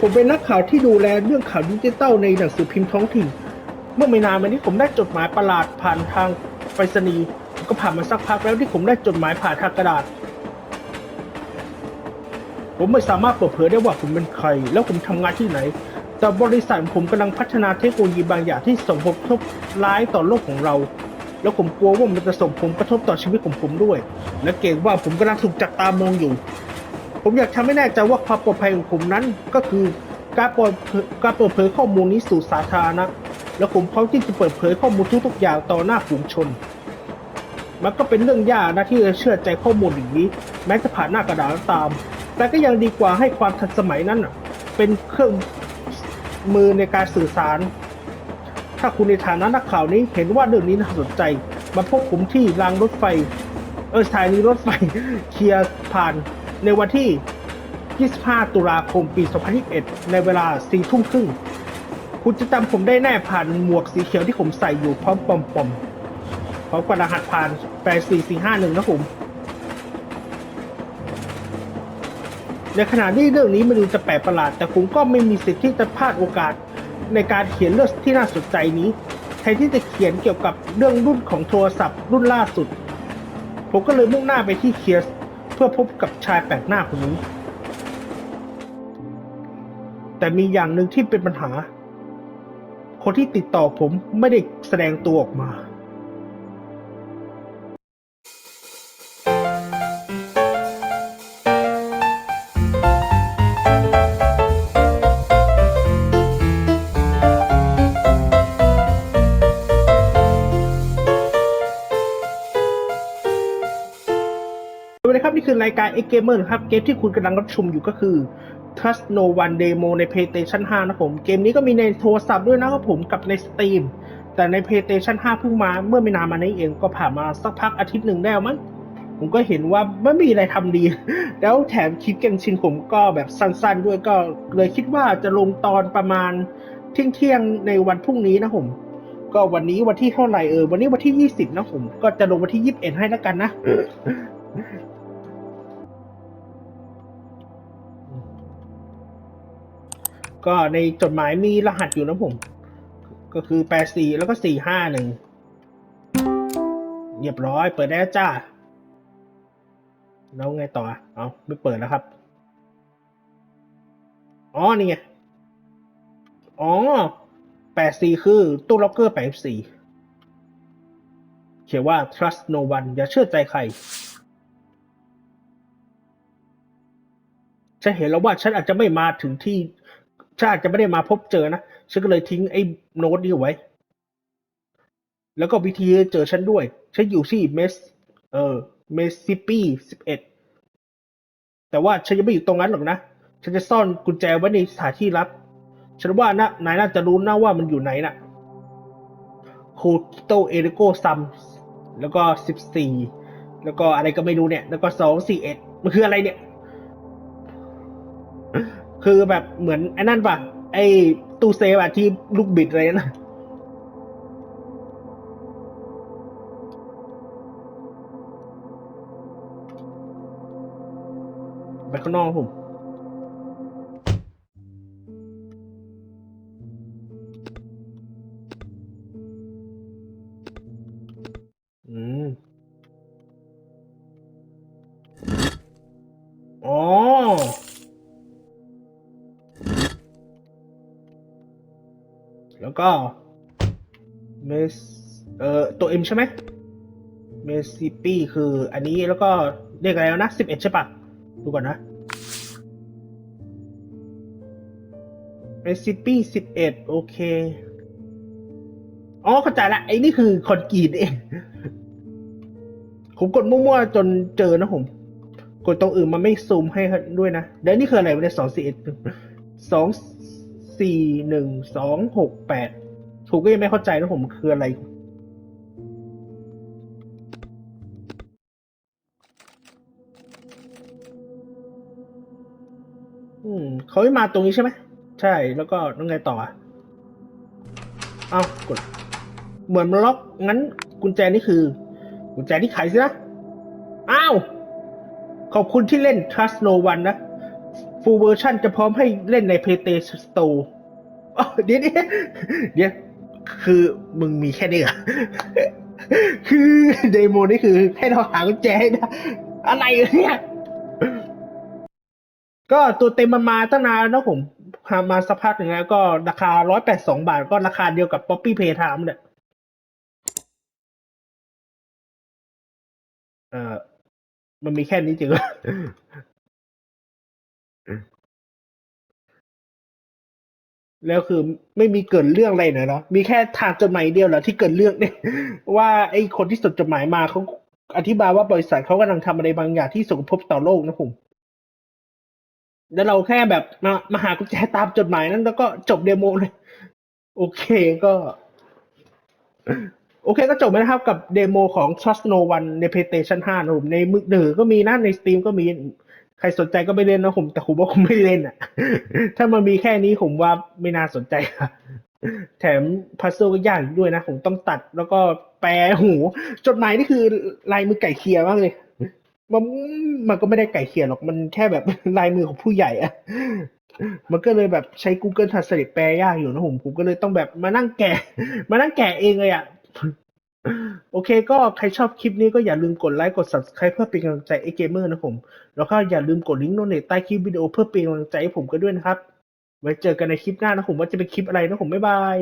ผมเป็นนักข่าวที่ดูแลเรื่องข่าวดิจิตอลในหนังสือพิมพ์ท้องถิ่น เมื่อไม่นานมานี้ผมได้จดหมายประหลาดผ่านทางไปรษณีย์ก็ผ่านมาสักพักแล้วที่ผมได้จดหมายผ่านทางกระดาษ ผมไม่สามารถเปิดเผยได้ว่าผมเป็นใคร แล้วผมทำงานที่ไหน แต่บริษัทผมกำลังพัฒนาเทคโนโลยีบางอย่างที่ส่งผลกระทบร้ายต่อโลกของเรา แล้วผมกลัวว่ามันจะส่งผลกระทบต่อชีวิตของผมด้วย และเกรงว่าผมกำลังถูกจับตามองอยู่ ผมอยากทำให้แน่ใจว่าความปลอดภัยของผมนั้น ก็คือการเปิดเผยการเปิดเผยข้อมูลนี้สู่สาธารณะและผมพร้อมที่จะเปิดเผยข้อมูลทุกๆอย่างต่อหน้าฝูงชน มันก็เป็นเรื่องยากนะที่จะเชื่อใจข้อมูลอย่างนี้ แม้จะผ่านหน้ากระดาษตาม แต่ก็ยังดีกว่าให้ความทันสมัยนั้นเป็นเครื่องมือในการสื่อสาร ถ้าคุณในฐานะนักข่าวนี้เห็นว่าเรื่องนี้น่าสนใจ มาพบผมที่รางรถไฟ เออสถานีรถไฟ เคลียร์ผ่าน ในวันที่ 25 ตุลาคมปี 2021 ในเวลา 4 ทุ่มครึ่ง คุณจะจำผมได้แน่ผ่านหมวกสีเขียวที่ผมใส่อยู่พร้อมปอมปอมพร้อมกับรหัสผ่าน 84451 นะผมในขณะที่เรื่องนี้มันดูจะแปลกประหลาด แต่ผมก็ไม่มีสิทธิ์ที่จะพลาดโอกาสในการเขียนเรื่องที่น่าสนใจนี้แทนที่จะเขียนเกี่ยวกับเรื่องรุ่นของโทรศัพท์รุ่นล่าสุด ผมก็เลยมุ่งหน้าไปที่เคียสเพื่อพบกับชายแปลกหน้าคนนี้ แต่มีอย่างหนึ่งที่เป็นปัญหา คนที่ติดต่อผมไม่ได้แสดงตัวออกมา คือรายการ X Gamer นะครับ เกมที่คุณกำลังรับชมอยู่ก็คือ Trust No One Demo ใน PlayStation 5 นะผม เกมนี้ก็มีในโทรศัพท์ด้วยนะครับผมกับใน Steam แต่ใน PlayStation 5 เพิ่งมาเมื่อไม่นานมานี้เองก็ผ่านมาสักพักอาทิตย์หนึ่งแล้วมั้งผมก็เห็นว่าไม่มีอะไรทำดี แล้วแถมคลิปเกมชินผมก็แบบสั้นๆ ด้วยก็เลยคิดว่าจะลงตอนประมาณเที่ยงๆในวันพรุ่งนี้นะผม ก็วันนี้วันที่เท่าไหร่เออวันนี้วันที่20นะผม ก็จะลงวันที่21ให้แล้วกันนะ ก็ในจดหมายมีรหัสอยู่นะผม ก็คือแปดสี่แล้วก็สี่ห้าหนึ่งเรียบร้อย เปิดได้จ้า แล้วไงต่อเอาไม่เปิดแล้วครับ อ๋อ นี่ไง อ๋อแปดสี่คือ ตู้ล็อกเกอร์แปดสี่เขียนว่า trust no one อย่าเชื่อใจใคร ฉันเห็นแล้วว่าฉันอาจจะไม่มาถึงที่ ฉันอาจะไม่ได้มาพบเจอนะ ฉันก็เลยทิ้งไอ้โน้ตนี้เอาไว้ แล้วก็วิธีเจอฉันด้วย ฉันอยู่ที่เมส เออ เมสซิปีสิบเอ็ด แต่ว่าฉันยังไม่อยู่ตรงนั้นหรอกนะ ฉันจะซ่อนกุญแจไว้ในสถานที่ลับ ฉันว่านะนายน่าจะรู้นะว่ามันอยู่ไหนน่ะโคโตเอริโกซัม แล้วก็สิบสี่ แล้วก็อะไรก็ไม่รู้เนี่ย แล้วก็สองสี่เอ็ด มันคืออะไรเนี่ย คือแบบเหมือนไอ้นั่นป่ะไอ้ตู้เซฟอะที่ลูกบิดอะไรนะไปข้างนอกผม อืม อ๋อ แล้วก็เมสเอ่อตัวเอ็มใช่ไหมเมสซิปี้คืออันนี้แล้วก็เรียกอะไรแล้วนะสิบเอ็ดใช่ปะดูก่อนนะเมสซิปี้สิบเอ็ดโอเค อ๋อเข้าใจละไอ้นี่คือคอนกรีตเองผมกดมั่วๆจนเจอนะผม กดตรงอื่นมันไม่ซูมให้ด้วยนะ เดี๋ยวนี่คืออะไรวะเนี่ยสองสี่เอ็ดสอง สี่หนึ่งสองหกแปดถูกก็ยังไม่เข้าใจนะผมคืออะไร อืมเขาไม่มาตรงนี้ใช่ไหม ใช่แล้วก็ต้องไงต่ออะเอ้ากด เหมือนมันล็อกงั้นกุญแจนี่คือ กุญแจที่ไขสินะ อ้าว ขอบคุณที่เล่น Trust No One นะ ฟูลเวอร์ชันจะพร้อมให้เล่นใน PlayStation Store อ๋อเดี๋ยวเดี๋ยวเดี๋ยวคือมึงมีแค่นี้เหรอ คือเดโมนี่คือให้เราหากุญแจให้ได้อะไรเนี่ย ก็ตัวเต็มมันมาตั้งนานแล้วผมหามาสักพักหนึ่งแล้วก็ราคาร้อยแปดสองบาทก็ราคาเดียวกับ Poppy Play Time เนี่ยเออมันมีแค่นี้จริง แล้วคือไม่มีเกิดเรื่องอะไรเลยเนาะมีแค่ทางจดหมายเดียวเหรอที่เกิดเรื่องเนี่ยว่าไอ้คนที่ส่งจดหมายมาเขาอธิบายว่าบริษัทเขากำลังทำอะไรบางอย่างที่ส่งผลต่อโลกนะผมแล้วเราแค่แบบมามาหากุญแจตามจดหมายนั้น แล้วก็จบเดโมเลย โอเคก็ โอเคก็จบไปนะครับกับเดโมของ Trust No One ใน PlayStation 5นะผมในมือถือก็มีนะใน Steam ก็มี ใครสนใจก็ไปเล่นนะผม แต่ผมว่าผมไม่เล่นอะ ถ้ามันมีแค่นี้ผมว่าไม่น่าสนใจครับแถมพัซเซิลก็ยากอีกด้วยนะ ผมต้องตัดแล้วก็แปลหู จดหมายนี่คือลายมือไก่เคียมากเลย มันมันก็ไม่ได้ไก่เคียหรอกมันแค่แบบลายมือของผู้ใหญ่อะมันก็เลยแบบใช้ Google Translate แปลยากอยู่นะผมผมก็เลยต้องแบบมานั่งแกะ มานั่งแกะเองเลยอะ โอเค ก็ใครชอบคลิปนี้ก็อย่าลืมกดไลค์ กด subscribe เพื่อเป็นกำลังใจไอ้เกมเมอร์นะผม แล้วก็อย่าลืมกดลิงก์โนเนตใต้คลิปวิดีโอเพื่อเป็นกำลังใจให้ผมกันด้วยนะครับ ไว้เจอกันในคลิปหน้านะผมว่าจะเป็นคลิปอะไรนะผม บ๊ายบาย